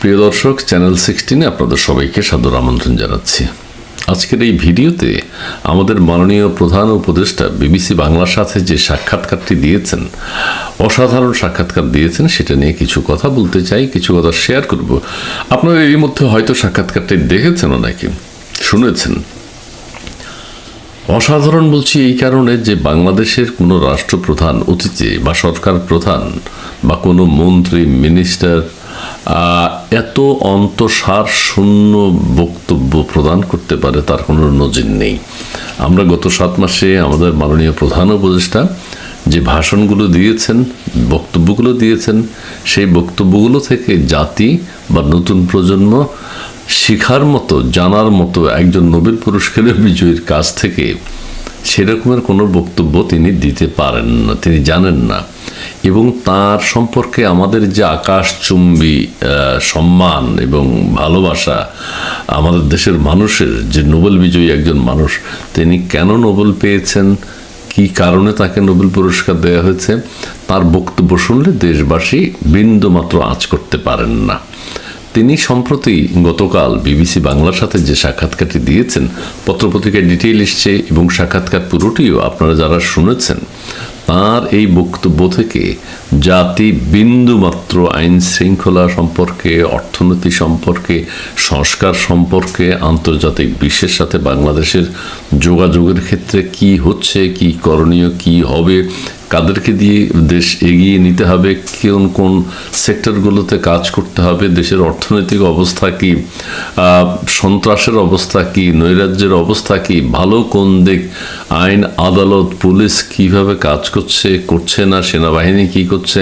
প্রিয় দর্শক চ্যানেল সিক্সটিনে আপনাদের সবাইকে সাদর আমন্ত্রণ জানাচ্ছি। আজকের এই ভিডিওতে আমাদের মাননীয় প্রধান উপদেষ্টা বিবিসি বাংলার সাথে যে সাক্ষাৎকারটি দিয়েছেন, অসাধারণ সাক্ষাৎকার দিয়েছেন, সেটা নিয়ে কিছু কথা বলতে চাই, কিছু কথা শেয়ার করব। আপনারা এরই মধ্যে হয়তো সাক্ষাৎকারটি দেখেছেন নাকি? শুনেছেন। অসাধারণ বলছি এই কারণে যে বাংলাদেশের কোনো রাষ্ট্রপ্রধান অতীতে বা সরকার প্রধান বা কোনো মন্ত্রী মিনিস্টার এত অন্তঃসার শূন্য বক্তব্য প্রদান করতে পারে, তার কোনো নজির নেই। আমরা গত সাত মাসে আমাদের মাননীয় প্রধান উপদেষ্টা যে ভাষণগুলো দিয়েছেন, বক্তব্যগুলো দিয়েছেন, সেই বক্তব্যগুলো থেকে জাতি বা নতুন প্রজন্ম শিখার মতো, জানার মতো একজন নোবেল পুরস্কারের বিজয়ীর কাছ থেকে সেরকমের কোনো বক্তব্য তিনি দিতে পারেন না, তিনি জানেন না। এবং তার সম্পর্কে আমাদের যে আকাশচুম্বী সম্মান এবং ভালোবাসা আমাদের দেশের মানুষের, যে নোবেল বিজয়ী একজন মানুষ, তিনি কেন নোবেল পেয়েছেন, কি কারণে তাকে নোবেল পুরস্কার দেওয়া হয়েছে, তার বক্তব্য শুনলে দেশবাসী বিন্দুমাত্র আঁচ করতে পারেন না। তিনি সম্প্রতি গতকাল বিবিসি বাংলার সাথে যে সাক্ষাৎকারটি দিয়েছেন, পত্রপত্রিকায় ডিটেইল এসছে এবং সাক্ষাৎকার পুরোটিও আপনারা যারা শুনেছেন তার এই বক্তব্য থেকে জাতি বিন্দুমাত্র আইন শৃঙ্খলা সম্পর্কে, অর্থনীতি সম্পর্কে, সংস্কার সম্পর্কে, আন্তর্জাতিক বিশ্বের সাথে বাংলাদেশের যোগাযোগের ক্ষেত্রে কি হচ্ছে, কি করণীয়, কি হবে কাদেরকে দিয়ে দেশ এগিয়ে নিতে হবে, কোন কোন সেক্টরগুলোতে কাজ করতে হবে, দেশের অর্থনৈতিক অবস্থা কি সন্ত্রাসের অবস্থা কি, নৈরাজ্যের অবস্থা কি, ভালো কোন দিক, আইন, আদালত, পুলিশ কীভাবে কাজ করছে করছে না, সেনাবাহিনী কি করছে,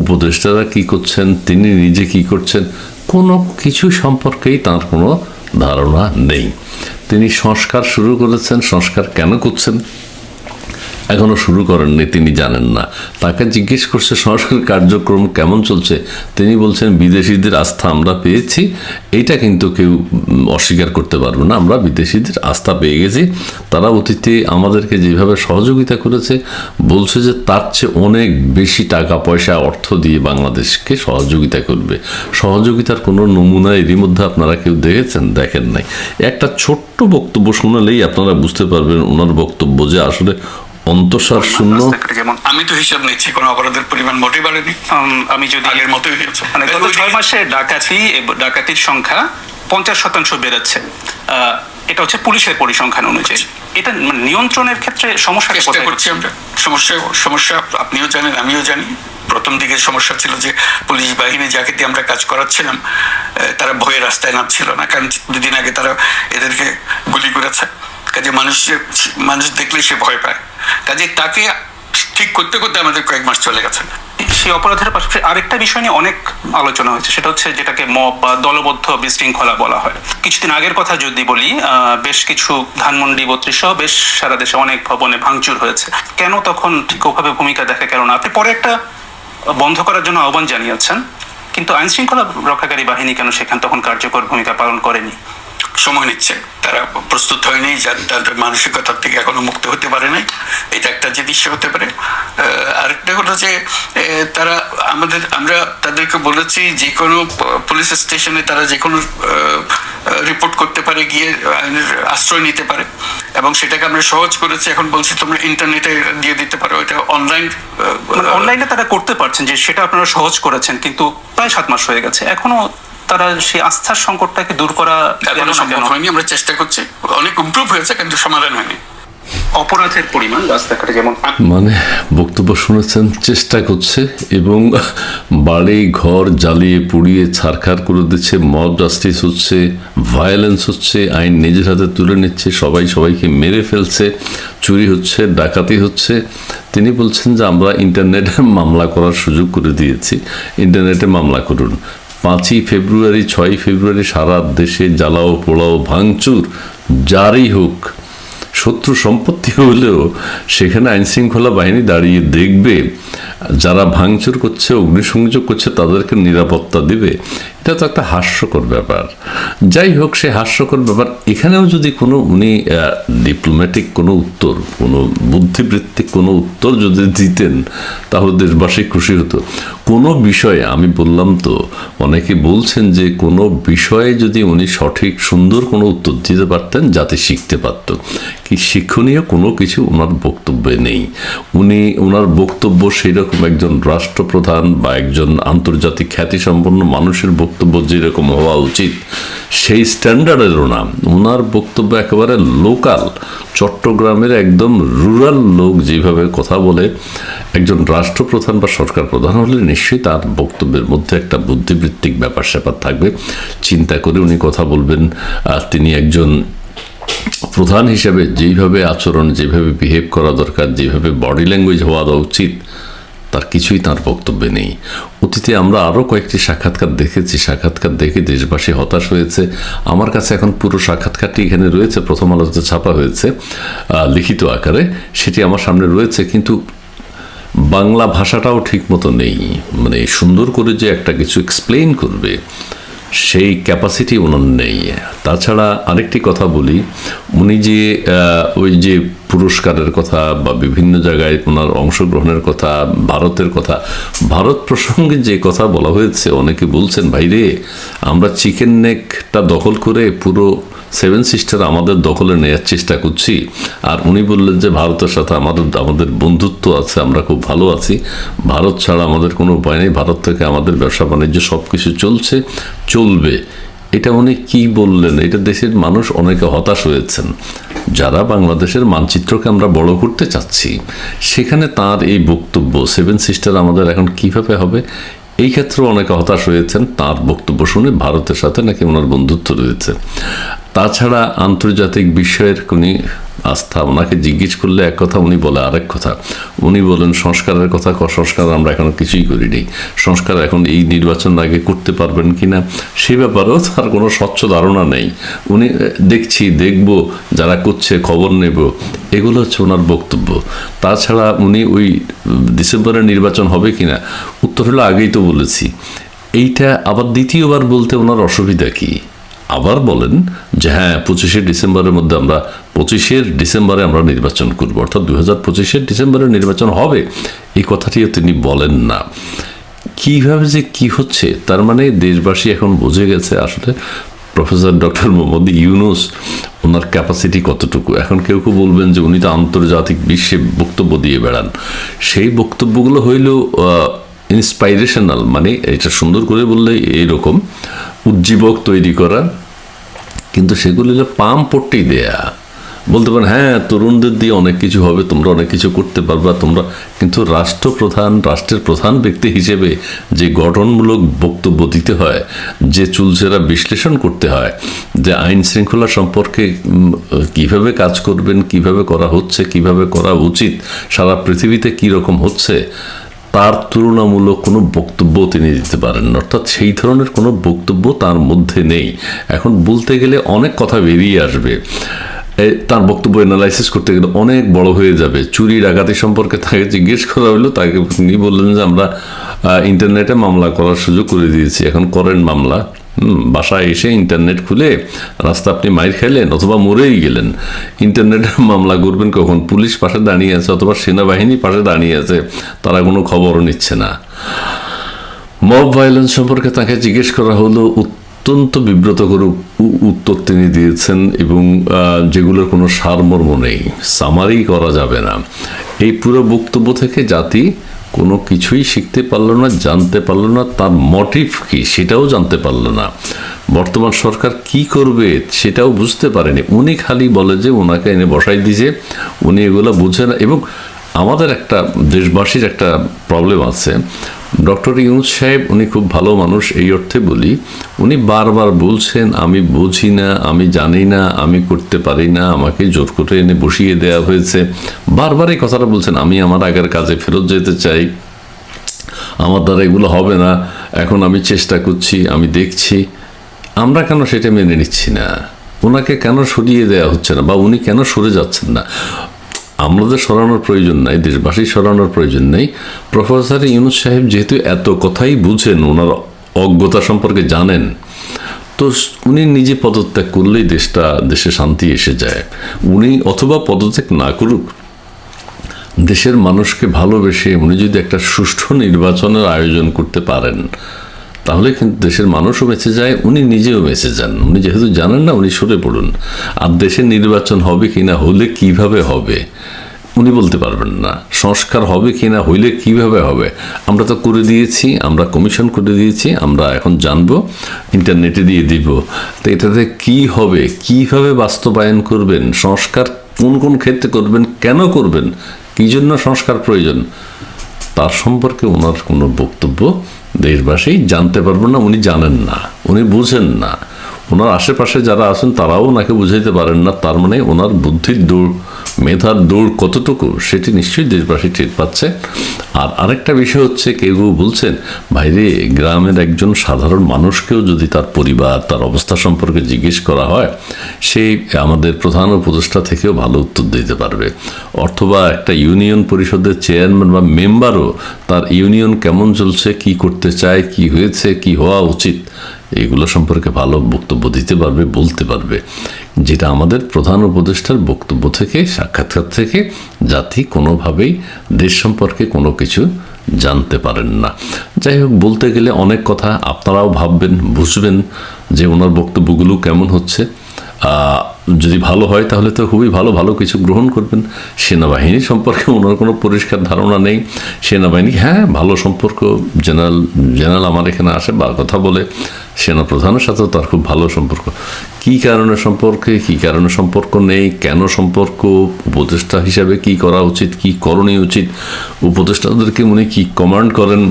উপদেষ্টারা কি করছেন, তিনি নিজে কি করছেন, কোনো কিছু সম্পর্কেই তার কোনো ধারণা নেই। তিনি সংস্কার শুরু করেছেন, সংস্কার কেন করছেন? এখনও শুরু করেননি, তিনি জানেন না। তাকে জিজ্ঞেস করছে সংস্কার কার্যক্রম কেমন চলছে? তিনি বলছেন, বিদেশিদের আস্থা আমরা পেয়েছি, এইটা কিন্তু কেউ অস্বীকার করতে পারবে না। আমরা বিদেশিদের আস্থা পেয়ে গেছি। তারা অতীতে আমাদেরকে যেভাবে সহযোগিতা করেছে, বলছে যে তার চেয়ে অনেক বেশি টাকা, পয়সা, অর্থ দিয়ে বাংলাদেশকে সহযোগিতা করবে। সহযোগিতার কোনো নমুনা এরই মধ্যে আপনারা কেউ দেখেছেন, দেখেন নাই? একটা ছোট্ট বক্তব্য শোনালেই আপনারা বুঝতে পারবেন ওনার বক্তব্য যে আসলে অন্তঃসার শূন্য। যেমন আমি তো হিসাব নিচ্ছি কোনো অপরাধের পরিমাণ মোটেই বাড়েনি। আমি যদি আগের মতোই হয়েছে। মানে গত ছয় মাসে ডাকাতি ডাকাতির সংখ্যা পঞ্চাশ শতাংশ বেড়েছে। এটা হচ্ছে পুলিশের পরিসংখ্যান অনুযায়ী। এটা মানে নিয়ন্ত্রণের ক্ষেত্রে সমস্যা চেষ্টা করছি আমরা। সমস্যা সমস্যা আপনিও জানেন আমিও জানি। প্রথম দিকে সমস্যা ছিল যে পুলিশ বাহিনী যাকে দিয়ে আমরা কাজ করাচ্ছিলাম আহ, তারা ভয়ে রাস্তায় নামছিল না কারণ দুদিন আগে তারা এদেরকে গুলি করেছে। কাজে মানুষ যে- মানুষ দেখলে সে ভয় পায়। কাজে তাকে ঠিক করতে করতে আমাদের কয়েক মাস চলে গেছে। সেই অপরাধের পাশাপাশি আরেকটা বিষয় নিয়ে অনেক আলোচনা হয়েছে। সেটা হচ্ছে যেটাকে মব বা দলবদ্ধ বিশৃঙ্খলা বলা হয়। কিছুদিন আগের কথা যদি বলি বেশ কিছু ধানমন্ডি বত্রিশ বেশ সারা দেশে অনেক ভবনে ভাঙচুর হয়েছে। কেন তখন ঠিক ওভাবে ভূমিকা দেখা কেন না? আপনি পরে একটা বন্ধ করার জন্য আহ্বান জানিয়েছেন। কিন্তু আইন শৃঙ্খলা রক্ষাকারী বাহিনী কেন সেখানে তখন কার্যকর ভূমিকা পালন করেনি? সময় নিচ্ছে। তারা প্রস্তুত হয়নি যা- তাদের মানসিকতা থেকে এখনও মুক্ত হতে পারে নাই। এটা একটা জিনিস হতে পারে। আরেকটা হলো যে তারা আমাদের আমরা তাদেরকে বলেছি যে কোনো পুলিশ স্টেশনে তারা যে কোনো রিপোর্ট করতে পারে, গিয়ে আইনের আশ্রয় নিতে পারে। এবং সেটাকে আমরা সহজ করেছি। এখন বলছি তোমরা ইন্টারনেটে দিয়ে দিতে পারো। এটা অনলাইন মানে অনলাইনে তারা করতে পারছেন যে সেটা আপনারা সহজ করেছেন, কিন্তু প্রায় সাত মাস হয়ে গেছে। এখনও তারা সেই আস্থার সংকটটাকে দূর করা হয়নি আমরা চেষ্টা করছি। অনেক ইমপ্রুভ হয়েছে কিন্তু সমাধান হয়নি। অপরাধের পরিমাণ রাস্তাঘাটে যেমন মানে বক্তব্য শুনেছেন চেষ্টা করছে এবং বাড়ি ঘর জ্বালিয়ে পুড়িয়ে ছারখার করে দিচ্ছে মব জাস্টিস হচ্ছে ভায়োলেন্স হচ্ছে আইন নিজের হাতে তুলে নিচ্ছে সবাই সবাইকে মেরে ফেলছে চুরি হচ্ছে ডাকাতি হচ্ছে। তিনি বলছেন যে আমরা ইন্টারনেটে মামলা করার সুযোগ করে দিয়েছি। ইন্টারনেটে মামলা করুন। পাঁচই ফেব্রুয়ারি, ছয়ই ফেব্রুয়ারি সারা দেশে জ্বালাও, পোড়াও, ভাঙচুর যারই হোক। শত্রু সম্পত্তি হলেও সেখানে আইনশৃঙ্খলা বাহিনী দাঁড়িয়ে দেখবে, যারা ভাঙচুর করছে, অগ্নিসংযোগ করছে, তাদেরকে নিরাপত্তা দিবে। এটা তো একটা হাস্যকর ব্যাপার। যাই হোক, সে হাস্যকর ব্যাপার। এখানেও যদি কোনো, উনি ডিপ্লোম্যাটিক কোনো উত্তর, কোনো বুদ্ধিবৃত্তিক কোনো উত্তর যদি দিতেন, তাহলে দেশবাসী খুশি হতো। কোনো বিষয়ে, আমি বললাম তো, অনেকে বলছেন যে কোনো বিষয়ে যদি উনি সঠিক, সুন্দর কোনো উত্তর দিতে পারতেন, যাতে শিখতে পারত। কি শিক্ষণীয় কোনো কিছু ওনার বক্তব্যে নেই। উনি, ওনার বক্তব্য সেই রকম একজন রাষ্ট্রপ্রধান বা একজন আন্তর্জাতিক খ্যাতিসম্পন্ন মানুষের বক্তব্য যেরকম হওয়া উচিত, সেই স্ট্যান্ডার্ডেরও না ওনার বক্তব্য একেবারে লোকাল চট্টগ্রামের একদম রুরাল লোক যেভাবে কথা বলে, একজন রাষ্ট্রপ্রধান বা সরকার প্রধান হলে নিশ্চয়ই তার বক্তব্যের মধ্যে একটা বুদ্ধিবৃত্তিক ব্যাপার স্যাপার থাকবে। চিন্তা করে উনি কথা বলবেন। আর তিনি একজন প্রধান হিসেবে যেইভাবে আচরণ, যেভাবে বিহেভ করা দরকার, যেভাবে বডি ল্যাঙ্গুয়েজ হওয়া উচিত তার কিছুই তার বক্তব্যে নেই। অতীতে আমরা আরও কয়েকটি সাক্ষাৎকার দেখেছি, সাক্ষাৎকার দেখে দেশবাসী হতাশ হয়েছে। আমার কাছে এখন পুরো সাক্ষাৎকারটি এখানে রয়েছে, প্রথম আলোতে ছাপা হয়েছে লিখিত আকারে। সেটি আমার সামনে রয়েছে, কিন্তু বাংলা ভাষাটাও ঠিক মতো নেই। মানে সুন্দর করে যে একটা কিছু এক্সপ্লেইন করবে, সেই ক্যাপাসিটি ওনার নেই। তাছাড়া আরেকটি কথা বলি, উনি যে ওই যে পুরস্কারের কথা বা বিভিন্ন জায়গায় ওনার অংশগ্রহণের কথা, ভারতের কথা, ভারত প্রসঙ্গে যে কথা বলা হয়েছে, অনেকে বলছেন ভাইরে আমরা চিকেন নেকটা দখল করে পুরো সেভেন সিস্টার আমাদের দখলে নেওয়ার চেষ্টা করছি। আর উনি বললেন যে, ভারতের সাথে আমাদের আমাদের বন্ধুত্ব আছে, আমরা খুব ভালো আছি। ভারত ছাড়া আমাদের কোনো উপায় নেই। ভারত থেকে আমাদের ব্যবসা বাণিজ্য সব কিছু চলছে, চলবে। এটা উনি কি বললেন? এটা দেশের মানুষ অনেকে হতাশ হয়েছেন। যারা বাংলাদেশের মানচিত্রকে আমরা বড় করতে চাচ্ছি, সেখানে তার এই বক্তব্য, সেভেন সিস্টার আমাদের এখন কীভাবে হবে? এই ক্ষেত্রে অনেকে হতাশ হয়েছেন, তার বক্তব্য শুনে ভারতের সাথে নাকি ওনার বন্ধুত্ব রয়েছে। তাছাড়া আন্তর্জাতিক বিষয়ের উনি আস্থা ওনাকে জিজ্ঞেস করলে এক কথা উনি বলে আরেক কথা। উনি বলেন সংস্কারের কথা ক- সংস্কার আমরা এখনও কিছুই করিনি। সংস্কার এখন এই নির্বাচন আগে করতে পারবেন কিনা সে ব্যাপারেও তার কোনো স্বচ্ছ ধারণা নেই। উনি দেখছি দেখব যারা করছে খবর নেব। এগুলো হচ্ছে ওনার বক্তব্য। তাছাড়া উনি ওই উম, ডিসেম্বরের নির্বাচন হবে কিনা উত্তর হলো আগেই তো বলেছি। এইটা আবার দ্বিতীয়বার বলতে ওনার অসুবিধা কি? আবার বলেন যে হ্যাঁ পঁচিশে ডিসেম্বরের মধ্যে আমরা, পঁচিশের ডিসেম্বরে আমরা নির্বাচন করব। অর্থাৎ দু হাজার পঁচিশের ডিসেম্বরে নির্বাচন হবে। এই কথাটিও তিনি বলেন না। কীভাবে যে কি হচ্ছে, তার মানে দেশবাসী এখন বুঝে গেছে আসলে প্রফেসর ডক্টর মোহাম্মদ ইউনুস ওনার ক্যাপাসিটি কতটুকু। এখন কেউ কেউ বলবেন যে উনি তো আন্তর্জাতিক বিশ্বে বক্তব্য দিয়ে বেড়ান। সেই বক্তব্যগুলো হইল ইন্সপাইরেশনাল মানে এটা সুন্দর করে বললে এইরকম। উজ্জীবক তৈরি করা কিন্তু সেগুলো হলো পাম পট্টি দেয়া। বলতে পারেন হ্যাঁ তরুণদের দিয়ে অনেক কিছু হবে, তোমরা অনেক কিছু করতে পারবা, তোমরা, কিন্তু রাষ্ট্রপ্রধান, রাষ্ট্রের প্রধান ব্যক্তি হিসেবে যে গঠনমূলক বক্তব্য দিতে হয়, যে চুলচেরা বিশ্লেষণ করতে হয়, যে আইন শৃঙ্খলা সম্পর্কে কীভাবে কাজ করবেন, কীভাবে করা হচ্ছে, কীভাবে করা উচিত, সারা পৃথিবীতে কী রকম হচ্ছে তার তুলনামূলক কোনো বক্তব্য তিনি দিতে পারেন অর্থাৎ সেই ধরনের কোনো বক্তব্য তার মধ্যে নেই। এখন বলতে গেলে অনেক কথা বেরিয়ে আসবে। তার বক্তব্য অ্যানালাইসিস করতে গেলে অনেক বড় হয়ে যাবে। চুরি, ডাকাতি সম্পর্কে তাকে জিজ্ঞেস করা হলো, তাকে তিনি বললেন যে আমরা ইন্টারনেটে মামলা করার সুযোগ করে দিয়েছি। এখন করেন মামলা। বাসায় এসে ইন্টারনেট খুলে রাস্তা আপনি মাইর খেলেন অথবা মরেই গেলেন। ইন্টারনেটে মামলা করবেন কখন? পুলিশ পাশে দাঁড়িয়ে আছে অথবা সেনাবাহিনী পাশে দাঁড়িয়ে আছে, তারা কোনো খবরও নিচ্ছে না। মব ভায়োলেন্স সম্পর্কে তাকে জিজ্ঞেস করা হলো, অত্যন্ত বিব্রতকর উত্তর তিনি দিয়েছেন এবং যেগুলোর কোনো সারমর্ম নেই। সামারি করা যাবে না। এই পুরো বক্তব্য থেকে জাতি কোনো কিছুই শিখতে পারল না, জানতে পারল না, তার মোটিভ কি সেটাও জানতে পারল না। বর্তমান সরকার কি করবে সেটাও বুঝতে পারেনি। উনি খালি বলে যে, ওনাকে এনে বসাই দিয়েছে, উনি এগুলো বুঝে না। এবং আমাদের একটা দেশবাসীর একটা প্রবলেম আছে। ডক্টর ইউনুস সাহেব, উনি খুব ভালো মানুষ, এই অর্থে বলি, উনি বারবার বলছেন, আমি বুঝি না, আমি জানি না, আমি করতে পারি না, আমাকে জোর করে এনে বসিয়ে দেওয়া হয়েছে। বারবার এই কথাটা বলছেন, আমি আমার আগের কাজে ফেরত যেতে চাই, আমার দ্বারা এগুলো হবে না, এখন আমি চেষ্টা করছি, আমি দেখছি। আমরা কেন সেটা মেনে নিচ্ছি না? ওনাকে কেন সরিয়ে দেওয়া হচ্ছে না? বা উনি কেন সরে যাচ্ছেন না? আমাদের সরানোর প্রয়োজন নাই, দেশবাসী সরানোর প্রয়োজন নেই। প্রফেসর ইউনুস সাহেব যেহেতু এত কথাই বুঝেন, ওনার অজ্ঞতা সম্পর্কে জানেন, তো উনি নিজে পদত্যাগ করলেই দেশটা, দেশে শান্তি এসে যায়। উনি অথবা পদত্যাগ না করুক, দেশের মানুষকে ভালোবেসে উনি যদি একটা সুষ্ঠু নির্বাচনের আয়োজন করতে পারেন তাহলে কিন্তু দেশের মানুষও বেঁচে যায়, উনি নিজেও বেঁচে যান। উনি যেহেতু জানেন না, উনি সরে পড়ুন। আর দেশের নির্বাচন হবে কি না, হলে কীভাবে হবে, উনি বলতে পারবেন না। সংস্কার হবে কি না, হইলে কীভাবে হবে? আমরা তো করে দিয়েছি, আমরা কমিশন করে দিয়েছি, আমরা এখন জানব, ইন্টারনেটে দিয়ে দিব। তো এটাতে কি হবে, কীভাবে বাস্তবায়ন করবেন, সংস্কার কোন কোন ক্ষেত্রে করবেন, কেন করবেন, কি জন্য সংস্কার প্রয়োজন, তার সম্পর্কে ওনার কোনো বক্তব্য দেশবাসী জানতে পারব না, উনি জানেন না, উনি বুঝেন না। ওনার আশেপাশে যারা আছেন, তারাও ওনাকে বুঝাইতে পারেন না, তার মানে ওনার বুদ্ধির দৌড় মেধার দৌড় কতটুকু সেটি নিশ্চয়ই দেশবাসী টের পাচ্ছে। আর আরেকটা বিষয় হচ্ছে, কেউ কেউ বলছেন বাইরে গ্রামের একজন সাধারণ মানুষকেও যদি তার পরিবার, তার অবস্থা সম্পর্কে জিজ্ঞেস করা হয়, সে আমাদের প্রধান উপদেষ্টা থেকেও ভালো উত্তর দিতে পারবে। অথবা একটা ইউনিয়ন পরিষদের চেয়ারম্যান বা মেম্বারও তার ইউনিয়ন কেমন চলছে, কি করতে চায়, কি হয়েছে, কি হওয়া উচিত। এগুলো সম্পর্কে ভালো বক্তব্য দিতে পারবে, বলতে পারবে। যেটা আমাদের প্রধান উপদেষ্টার বক্তব্য থেকে, সাক্ষাৎকার থেকে জাতি কোনোভাবেই দেশ সম্পর্কে কোনো কিছু জানতে পারেন না। যাই হোক, বলতে গেলে অনেক কথা আপনারাও ভাববেন, বুঝবেন যে ওনার বক্তব্যগুলো কেমন হচ্ছে। যদি ভালো হয় তাহলে তো খুবই ভালো ভালো কিছু গ্রহণ করবেন। সেনাবাহিনী সম্পর্কে ওনার কোনো পরিষ্কার ধারণা নেই। সেনাবাহিনী হ্যাঁ ভালো সম্পর্ক, জেনারেল জেনারেল আমার এখানে আসে, বা কথা বলে। সেনা প্রধানের সাথেও তার খুব ভালো সম্পর্ক। কি কারণে সম্পর্কে, কি কারণে সম্পর্ক নেই, কেন সম্পর্ক, উপদেষ্টা হিসাবে কি করা উচিত, কি করণীয় উচিত, উপদেষ্টাদেরকে উনি কি কমান্ড করেন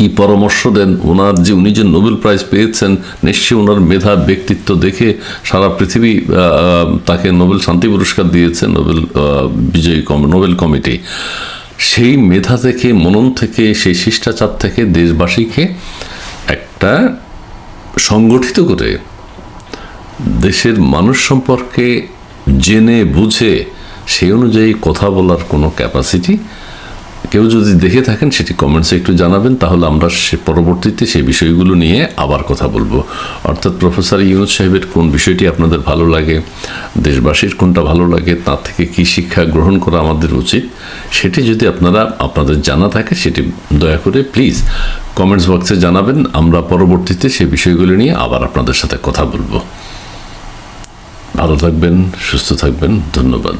কি পরামর্শ দেন? ওনার যে, উনি যে নোবেল প্রাইজ পেয়েছেন, নিশ্চয়ই ওনার মেধা, ব্যক্তিত্ব দেখে সারা পৃথিবী তাকে নোবেল শান্তি পুরস্কার দিয়েছে, নোবেল বিজয়ী কম, নোবেল কমিটি। সেই মেধা থেকে, মনন থেকে, সেই শিষ্টাচার থেকে দেশবাসীকে একটা সংগঠিত করে দেশের মানুষ সম্পর্কে জেনে, বুঝে, সেই অনুযায়ী কথা বলার কোনো ক্যাপাসিটি কেউ যদি দেখে থাকেন সেটি কমেন্টসে একটু জানাবেন, তাহলে আমরা সে পরবর্তীতে সেই বিষয়গুলো নিয়ে আবার কথা বলব। অর্থাৎ প্রফেসর ইউনুস সাহেবের কোন বিষয়টি আপনাদের ভালো লাগে, দেশবাসীর কোনটা ভালো লাগে তার থেকে কি শিক্ষা গ্রহণ করা আমাদের উচিত, সেটি যদি আপনারা, আপনাদের জানা থাকে সেটি দয়া করে প্লিজ কমেন্টস বক্সে জানাবেন, আমরা পরবর্তীতে সেই বিষয়গুলো নিয়ে আবার আপনাদের সাথে কথা বলব। ভালো থাকবেন, সুস্থ থাকবেন, ধন্যবাদ।